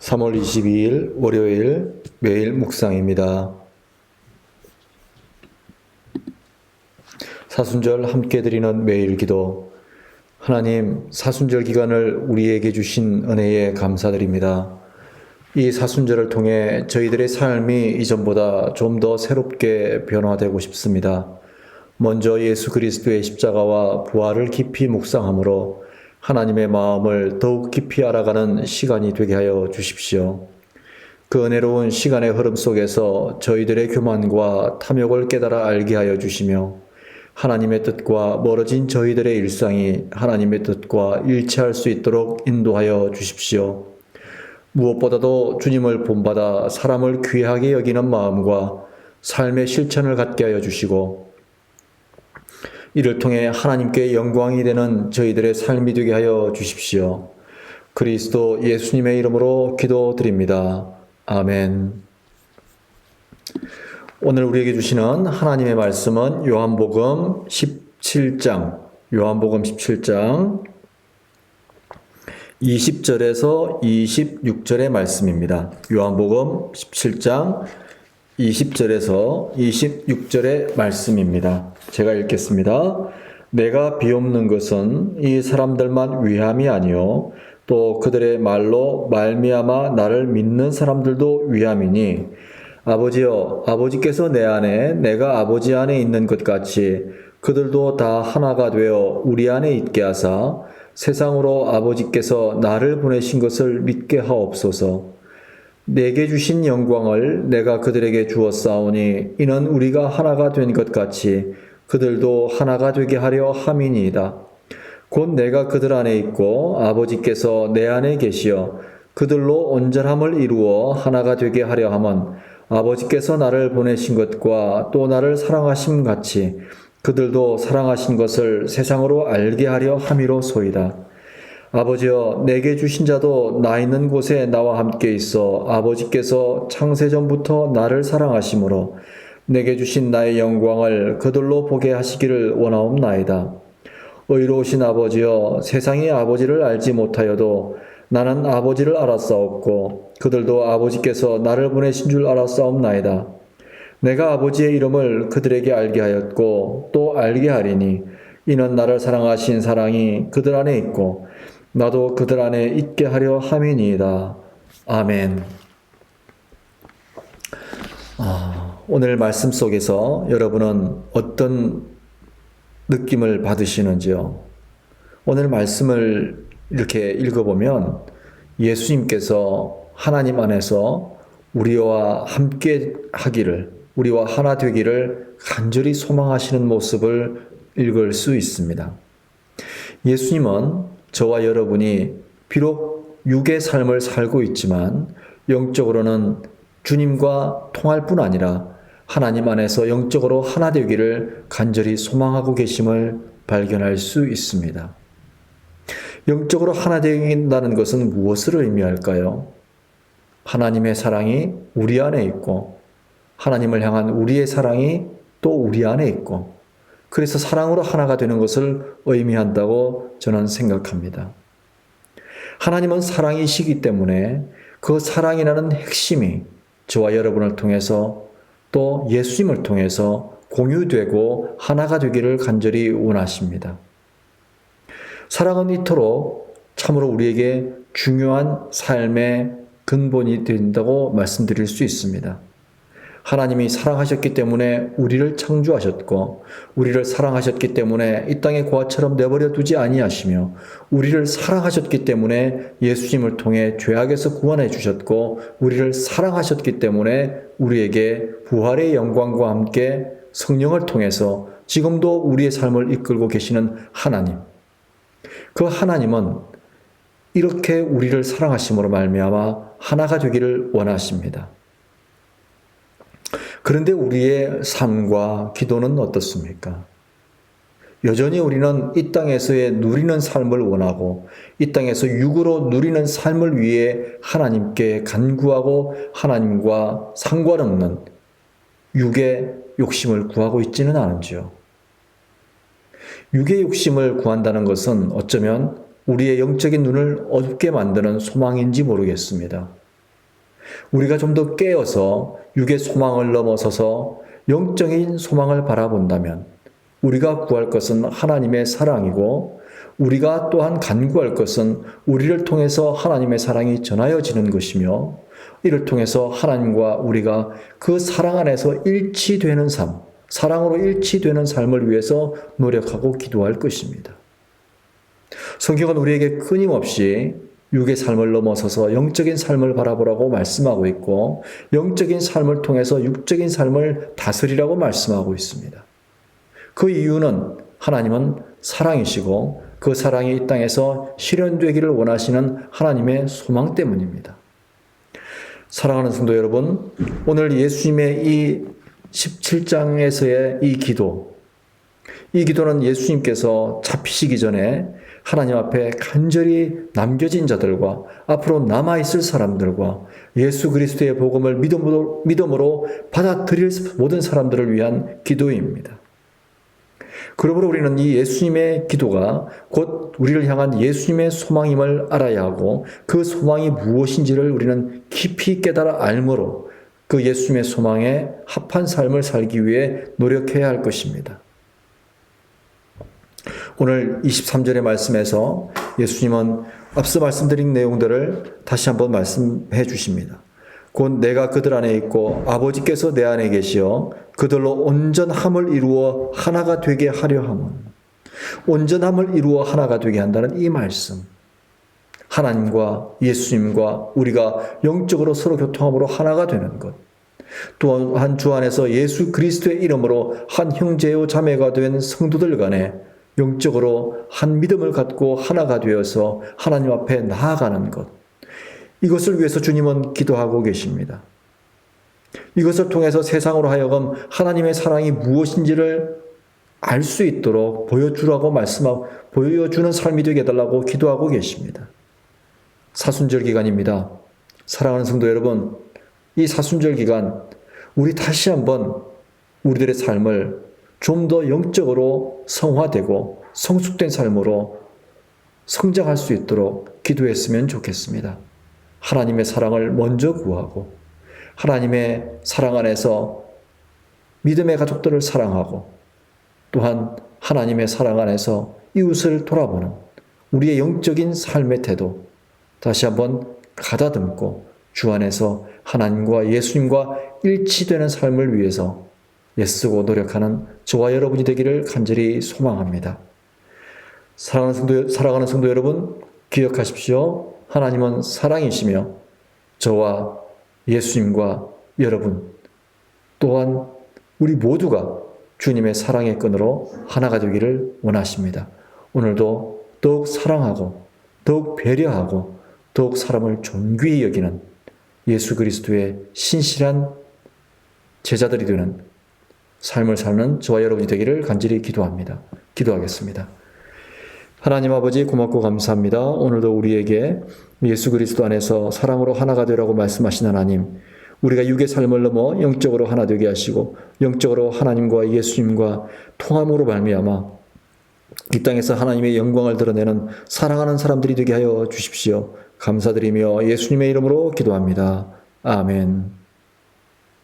3월 22일 월요일 매일 묵상입니다. 사순절 함께 드리는 매일 기도. 하나님, 사순절 기간을 우리에게 주신 은혜에 감사드립니다. 이 사순절을 통해 저희들의 삶이 이전보다 좀 더 새롭게 변화되고 싶습니다. 먼저 예수 그리스도의 십자가와 부활을 깊이 묵상함으로 하나님의 마음을 더욱 깊이 알아가는 시간이 되게 하여 주십시오. 그 은혜로운 시간의 흐름 속에서 저희들의 교만과 탐욕을 깨달아 알게 하여 주시며 하나님의 뜻과 멀어진 저희들의 일상이 하나님의 뜻과 일치할 수 있도록 인도하여 주십시오. 무엇보다도 주님을 본받아 사람을 귀하게 여기는 마음과 삶의 실천을 갖게 하여 주시고 이를 통해 하나님께 영광이 되는 저희들의 삶이 되게 하여 주십시오. 그리스도 예수님의 이름으로 기도드립니다. 아멘. 오늘 우리에게 주시는 하나님의 말씀은 요한복음 17장, 요한복음 17장 20절에서 26절의 말씀입니다. 요한복음 17장 20절에서 26절의 말씀입니다. 제가 읽겠습니다. 내가 비옵는 것은 이 사람들만 위함이 아니요 또 그들의 말로 말미암아 나를 믿는 사람들도 위함이니 아버지여 아버지께서 내 안에 내가 아버지 안에 있는 것 같이 그들도 다 하나가 되어 우리 안에 있게 하사 세상으로 아버지께서 나를 보내신 것을 믿게 하옵소서. 내게 주신 영광을 내가 그들에게 주었사오니 이는 우리가 하나가 된 것 같이 그들도 하나가 되게 하려 함이니이다. 곧 내가 그들 안에 있고 아버지께서 내 안에 계시어 그들로 온전함을 이루어 하나가 되게 하려 함은 아버지께서 나를 보내신 것과 또 나를 사랑하심 같이 그들도 사랑하신 것을 세상으로 알게 하려 함이로소이다. 아버지여 내게 주신 자도 나 있는 곳에 나와 함께 있어 아버지께서 창세전부터 나를 사랑하심으로 내게 주신 나의 영광을 그들로 보게 하시기를 원하옵나이다. 의로우신 아버지여 세상이 아버지를 알지 못하여도 나는 아버지를 알았사옵고 그들도 아버지께서 나를 보내신 줄 알았사옵나이다. 내가 아버지의 이름을 그들에게 알게 하였고 또 알게 하리니 이는 나를 사랑하신 사랑이 그들 안에 있고 나도 그들 안에 있게 하려 함이니이다. 아멘. 아, 오늘 말씀 속에서 여러분은 어떤 느낌을 받으시는지요? 오늘 말씀을 이렇게 읽어보면 예수님께서 하나님 안에서 우리와 함께 하기를, 우리와 하나 되기를 간절히 소망하시는 모습을 읽을 수 있습니다. 예수님은 저와 여러분이 비록 육의 삶을 살고 있지만 영적으로는 주님과 통할 뿐 아니라 하나님 안에서 영적으로 하나 되기를 간절히 소망하고 계심을 발견할 수 있습니다. 영적으로 하나 되긴다는 것은 무엇을 의미할까요? 하나님의 사랑이 우리 안에 있고 하나님을 향한 우리의 사랑이 또 우리 안에 있고 그래서 사랑으로 하나가 되는 것을 의미한다고 저는 생각합니다. 하나님은 사랑이시기 때문에 그 사랑이라는 핵심이 저와 여러분을 통해서 또 예수님을 통해서 공유되고 하나가 되기를 간절히 원하십니다. 사랑은 이토록 참으로 우리에게 중요한 삶의 근본이 된다고 말씀드릴 수 있습니다. 하나님이 사랑하셨기 때문에 우리를 창조하셨고 우리를 사랑하셨기 때문에 이 땅에 고아처럼 내버려 두지 아니하시며 우리를 사랑하셨기 때문에 예수님을 통해 죄악에서 구원해 주셨고 우리를 사랑하셨기 때문에 우리에게 부활의 영광과 함께 성령을 통해서 지금도 우리의 삶을 이끌고 계시는 하나님. 그 하나님은 이렇게 우리를 사랑하심으로 말미암아 하나가 되기를 원하십니다. 그런데 우리의 삶과 기도는 어떻습니까? 여전히 우리는 이 땅에서의 누리는 삶을 원하고 이 땅에서 육으로 누리는 삶을 위해 하나님께 간구하고 하나님과 상관없는 육의 욕심을 구하고 있지는 않은지요. 육의 욕심을 구한다는 것은 어쩌면 우리의 영적인 눈을 어둡게 만드는 소망인지 모르겠습니다. 우리가 좀 더 깨어서 육의 소망을 넘어서서 영적인 소망을 바라본다면 우리가 구할 것은 하나님의 사랑이고 우리가 또한 간구할 것은 우리를 통해서 하나님의 사랑이 전하여지는 것이며 이를 통해서 하나님과 우리가 그 사랑 안에서 일치되는 삶, 사랑으로 일치되는 삶을 위해서 노력하고 기도할 것입니다. 성경은 우리에게 끊임없이 육의 삶을 넘어서서 영적인 삶을 바라보라고 말씀하고 있고 영적인 삶을 통해서 육적인 삶을 다스리라고 말씀하고 있습니다. 그 이유는 하나님은 사랑이시고 그 사랑이 이 땅에서 실현되기를 원하시는 하나님의 소망 때문입니다. 사랑하는 성도 여러분, 오늘 예수님의 이 17장에서의 이 기도, 이 기도는 예수님께서 잡히시기 전에 하나님 앞에 간절히 남겨진 자들과 앞으로 남아있을 사람들과 예수 그리스도의 복음을 믿음으로, 믿음으로 받아들일 모든 사람들을 위한 기도입니다. 그러므로 우리는 이 예수님의 기도가 곧 우리를 향한 예수님의 소망임을 알아야 하고 그 소망이 무엇인지를 우리는 깊이 깨달아 알므로 그 예수님의 소망에 합한 삶을 살기 위해 노력해야 할 것입니다. 오늘 23절의 말씀에서 예수님은 앞서 말씀드린 내용들을 다시 한번 말씀해 주십니다. 곧 내가 그들 안에 있고 아버지께서 내 안에 계시어 그들로 온전함을 이루어 하나가 되게 하려 함은 온전함을 이루어 하나가 되게 한다는 이 말씀. 하나님과 예수님과 우리가 영적으로 서로 교통함으로 하나가 되는 것. 또한 주 안에서 예수 그리스도의 이름으로 한 형제요 자매가 된 성도들 간에 영적으로 한 믿음을 갖고 하나가 되어서 하나님 앞에 나아가는 것. 이것을 위해서 주님은 기도하고 계십니다. 이것을 통해서 세상으로 하여금 하나님의 사랑이 무엇인지를 알 수 있도록 보여주라고 말씀하고 보여주는 삶이 되게 해달라고 기도하고 계십니다. 사순절 기간입니다. 사랑하는 성도 여러분, 이 사순절 기간 우리 다시 한번 우리들의 삶을 좀 더 영적으로 성화되고 성숙된 삶으로 성장할 수 있도록 기도했으면 좋겠습니다. 하나님의 사랑을 먼저 구하고 하나님의 사랑 안에서 믿음의 가족들을 사랑하고 또한 하나님의 사랑 안에서 이웃을 돌아보는 우리의 영적인 삶의 태도 다시 한번 가다듬고 주 안에서 하나님과 예수님과 일치되는 삶을 위해서 애쓰고 노력하는 저와 여러분이 되기를 간절히 소망합니다. 사랑하는 성도, 사랑하는 성도 여러분, 기억하십시오. 하나님은 사랑이시며 저와 예수님과 여러분 또한 우리 모두가 주님의 사랑의 끈으로 하나가 되기를 원하십니다. 오늘도 더욱 사랑하고 더욱 배려하고 더욱 사람을 존귀히 여기는 예수 그리스도의 신실한 제자들이 되는 삶을 사는 저와 여러분이 되기를 간절히 기도합니다. 기도하겠습니다. 하나님 아버지 고맙고 감사합니다. 오늘도 우리에게 예수 그리스도 안에서 사랑으로 하나가 되라고 말씀하신 하나님. 우리가 육의 삶을 넘어 영적으로 하나 되게 하시고 영적으로 하나님과 예수님과 통함으로 말미암아 이 땅에서 하나님의 영광을 드러내는 사랑하는 사람들이 되게 하여 주십시오. 감사드리며 예수님의 이름으로 기도합니다. 아멘.